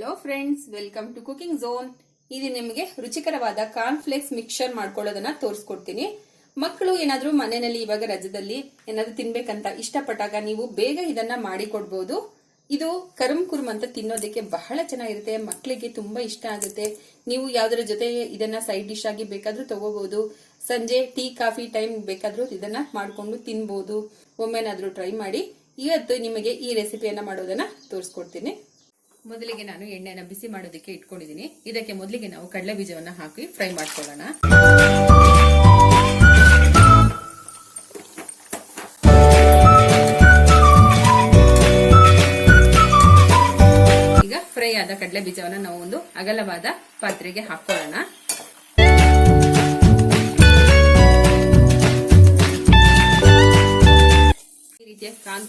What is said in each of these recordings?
Hello friends, welcome to cooking zone. ಇದು ನಿಮಗೆ ರುಚಿಕರವಾದ ಕಾರ್ನ್ ಫ್ಲೇಕ್ಸ್ ಮಿಕ್ಸ್ಚರ್ ಮಾಡ್ಕೊಳ್ಳೋದನ್ನ ತೋರಿಸ್ಕೊಡ್ತೀನಿ. ಮಕ್ಕಳು ಏನಾದರೂ ಮನೆಯಲ್ಲಿ ಇವಾಗ ರಜದಲ್ಲಿ ಏನಾದರೂ ತಿನ್ಬೇಕಂತ ಇಷ್ಟಪಟ್ಟಾಗ ನೀವು ಬೇಗ ಇದನ್ನ ಮಾಡಿಕೊಡ್ಬೋದು. ಇದು ಕರುಮ್ ಕುರುಮ್ ಅಂತ ತಿನ್ನೋದಕ್ಕೆ ಬಹಳ ಚೆನ್ನಾಗಿರುತ್ತೆ ಮಕ್ಕಳಿಗೆ ತುಂಬಾ ಇಷ್ಟ ಆಗುತ್ತೆ. ನೀವು ಯಾವ್ದ್ರ ಜೊತೆ ಇದನ್ನ ಸೈಡ್ ಡಿಶ್ ಆಗಿ ಬೇಕಾದ್ರೂ ತಗೋಬಹುದು ಸಂಜೆ ಟೀ, ಕಾಫಿ ಟೈಮ್ ಬೇಕಾದ್ರೂ ಇದನ್ನ ಮಾಡಿಕೊಂಡು ತಿನ್ಬಹುದು ಒಮ್ಮೆನಾದ್ರೂ ಟ್ರೈ ಮಾಡಿ, ಇವತ್ತು ನಿಮಗೆ ಈ ರೆಸಿಪಿಯನ್ನ ಮಾಡೋದನ್ನ ತೋರಿಸ್ಕೊಡ್ತೀನಿ. ಮೊದಲಿಗೆ ನಾನು ಎಣ್ಣೆನ ಬಿಸಿ ಮಾಡೋದಕ್ಕೆ ಇಟ್ಕೊಂಡಿದ್ದೀನಿ. ಇದಕ್ಕೆ ಮೊದಲಿಗೆ ನಾವು ಕಡಲೆ ಬೀಜವನ್ನ ಹಾಕಿ ಫ್ರೈ ಮಾಡ್ಕೊಳ್ಳೋಣ. ಈಗ ಫ್ರೈ ಆದ ಕಡಲೆ ಬೀಜವನ್ನ ನಾವು ಒಂದು ಅಗಲವಾದ ಪಾತ್ರೆಗೆ ಹಾಕೊಳ್ಳೋಣ.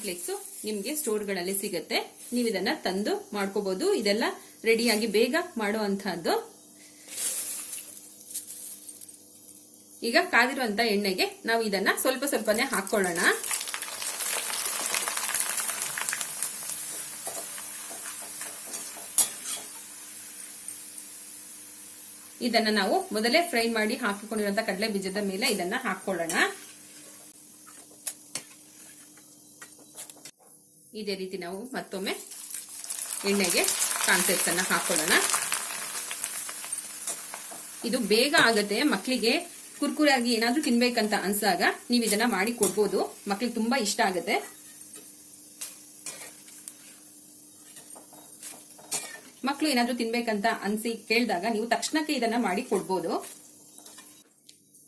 ನಿಮಗೆ ನಿಮ್ಗೆ ಸ್ಟೋರ್ಗಳಲ್ಲಿ ಸಿಗುತ್ತೆ. ನೀವು ಇದನ್ನ ತಂದು ಮಾಡ್ಕೋಬಹುದು ಇದೆಲ್ಲ ರೆಡಿಯಾಗಿ ಬೇಗ ಮಾಡುವಂತಹದ್ದು ಈಗ ಕಾದಿರುವಂತ ಎಣ್ಣೆಗೆ ನಾವು ಇದನ್ನ ಸ್ವಲ್ಪ ಸ್ವಲ್ಪನೇ ಹಾಕೊಳ್ಳೋಣ ಇದನ್ನ ನಾವು ಮೊದಲೇ ಫ್ರೈ ಮಾಡಿ ಹಾಕಿಕೊಂಡಿರುವಂತ ಕಡಲೆ ಬೀಜದ ಮೇಲೆ ಇದನ್ನ ಹಾಕೊಳ್ಳೋಣ ಇದೇ ರೀತಿ ನಾವು ಮತ್ತೊಮ್ಮೆ ಎಣ್ಣೆಗೆ ಕಾನ್ಸೆಪ್ಟ್ ಅನ್ನ ಹಾಕೊಳ್ಳೋಣ. ಇದು ಬೇಗ ಆಗುತ್ತೆ ಮಕ್ಕಳಿಗೆ ಕುರ್ಕುರಾಗಿ ಏನಾದ್ರೂ ತಿನ್ಬೇಕಂತ ಅನ್ಸಾಗ ನೀವು ಇದನ್ನ ಮಾಡಿ ಕೊಡ್ಬೋದು. ಮಕ್ಳಿಗೆ ತುಂಬಾ ಇಷ್ಟ ಆಗುತ್ತೆ. ಮಕ್ಕಳು ಏನಾದ್ರೂ ತಿನ್ಬೇಕಂತ ಅನ್ಸಿ ಕೇಳಿದಾಗ ನೀವು ತಕ್ಷಣಕ್ಕೆ ಇದನ್ನ ಮಾಡಿ ಕೊಡ್ಬೋದು.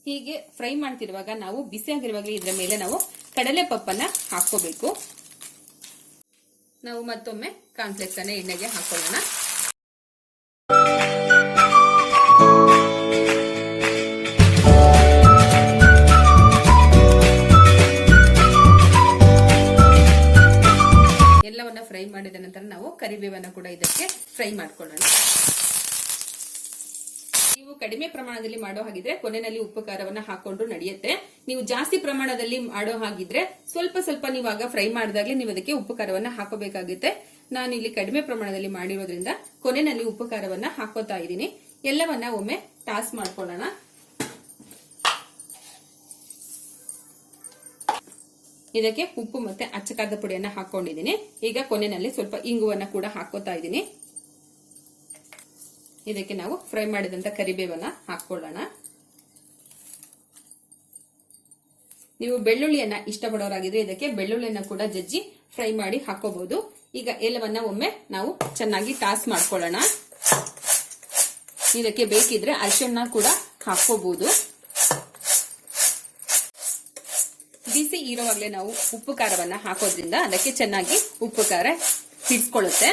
ಹೀಗೆ ಫ್ರೈ ಮಾಡ್ತಿರುವಾಗ ನಾವು ಬಿಸಿ ಆಗಿರುವಾಗ ಇದರ ಮೇಲೆ ನಾವು ಕಡಲೆ ಪಪ್ಪನ್ನ ಹಾಕೋಬೇಕು ನಾವು ಮತ್ತೊಮ್ಮೆ ಕಾನ್ಫ್ಲೆಕ್ಸ್ ಅನ್ನ ಎಣ್ಣೆಗೆ ಹಾಕೊಳ್ಳೋಣ. ಎಲ್ಲವನ್ನ ಫ್ರೈ ಮಾಡಿದ ನಂತರ ನಾವು ಕರಿಬೇವನ್ನ ಕೂಡ ಇದಕ್ಕೆ ಫ್ರೈ ಮಾಡ್ಕೊಳ್ಳೋಣ. ನೀವು ಕಡಿಮೆ ಪ್ರಮಾಣದಲ್ಲಿ ಮಾಡೋ ಹಾಗಿದ್ರೆ ಕೊನೆಯಲ್ಲಿ ಉಪ್ಪು ಹಾಕೊಂಡು ನಡೆಯುತ್ತೆ. ನೀವು ಜಾಸ್ತಿ ಪ್ರಮಾಣದಲ್ಲಿ ಮಾಡೋ ಹಾಗಿದ್ರೆ ಸ್ವಲ್ಪ ಸ್ವಲ್ಪ ನೀವು ಆಗ ಫ್ರೈ ಮಾಡಿದಾಗಲೇ ನೀವು ಅದಕ್ಕೆ ಉಪ್ಪು ಹಾಕೋಬೇಕಾಗುತ್ತೆ. ನಾನು ಇಲ್ಲಿ ಕಡಿಮೆ ಪ್ರಮಾಣದಲ್ಲಿ ಮಾಡಿರೋದ್ರಿಂದ ಕೊನೆಯಲ್ಲಿ ಉಪ್ಪು ಹಾಕೋತಾ ಇದ್ದೀನಿ. ಎಲ್ಲವನ್ನ ಒಮ್ಮೆ ಟಾಸ್ ಮಾಡ್ಕೊಳ್ಳೋಣ. ಇದಕ್ಕೆ ಉಪ್ಪು ಮತ್ತೆ ಅಚ್ಚಕಾದ ಪುಡಿಯನ್ನ ಹಾಕೊಂಡಿದ್ದೀನಿ. ಈಗ ಕೊನೆಯಲ್ಲಿ ಸ್ವಲ್ಪ ಇಂಗುವನ್ನ ಕೂಡ ಹಾಕೋತಾ ಇದ್ದೀನಿ. ಇದಕ್ಕೆ ನಾವು ಫ್ರೈ ಮಾಡಿದಂತ ಕರಿಬೇವನ್ನ ಹಾಕೊಳ್ಳೋಣ. ನೀವು ಬೆಳ್ಳುಳ್ಳಿಯನ್ನ ಇಷ್ಟಪಡೋರಾಗಿದ್ರೆ ಇದಕ್ಕೆ ಬೆಳ್ಳುಳ್ಳಿಯನ್ನ ಕೂಡ ಜಜ್ಜಿ ಫ್ರೈ ಮಾಡಿ ಹಾಕೋಬಹುದು. ಈಗ ಎಲ್ಲವನ್ನ ಒಮ್ಮೆ ನಾವು ಚೆನ್ನಾಗಿ ಟಾಸ್ ಮಾಡ್ಕೊಳ್ಳೋಣ. ಇದಕ್ಕೆ ಬೇಕಿದ್ರೆ ಅರಿಶಿಣ ಕೂಡ ಹಾಕೋಬಹುದು. ಬಿಸಿ ಇರುವಾಗಲೇ ನಾವು ಉಪ್ಪು ಖಾರವನ್ನ ಹಾಕೋದ್ರಿಂದ ಅದಕ್ಕೆ ಚೆನ್ನಾಗಿ ಉಪ್ಪು ಖಾರ ಹಿಡ್ಸ್ಕೊಳ್ಳುತ್ತೆ.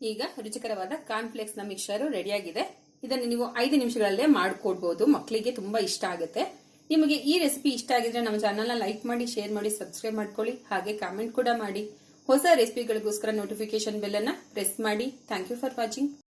ಈಗ ರುಚಿಕರವಾದ ಕಾರ್ನ್ಫ್ಲೇಕ್ಸ್ನ ಮಿಕ್ಸರ್ ರೆಡಿಯಾಗಿದೆ ಇದನ್ನು ನೀವು ಐದು ನಿಮಿಷಗಳಲ್ಲೇ ಮಾಡ್ಕೊಡ್ಬಹುದು ಮಕ್ಕಳಿಗೆ ತುಂಬಾ ಇಷ್ಟ ಆಗುತ್ತೆ. ನಿಮಗೆ ಈ ರೆಸಿಪಿ ಇಷ್ಟ ಆಗಿದ್ರೆ ನಮ್ಮ ಚಾನಲ್ನ ಲೈಕ್ ಮಾಡಿ ಶೇರ್ ಮಾಡಿ ಸಬ್ಸ್ಕ್ರೈಬ್ ಮಾಡ್ಕೊಳ್ಳಿ. ಹಾಗೆ ಕಾಮೆಂಟ್ ಕೂಡ ಮಾಡಿ. ಹೊಸ ರೆಸಿಪಿಗಳಿಗೋಸ್ಕರ ನೋಟಿಫಿಕೇಶನ್ ಬೆಲ್ ಅನ್ನ ಪ್ರೆಸ್ ಮಾಡಿ. Thank you for watching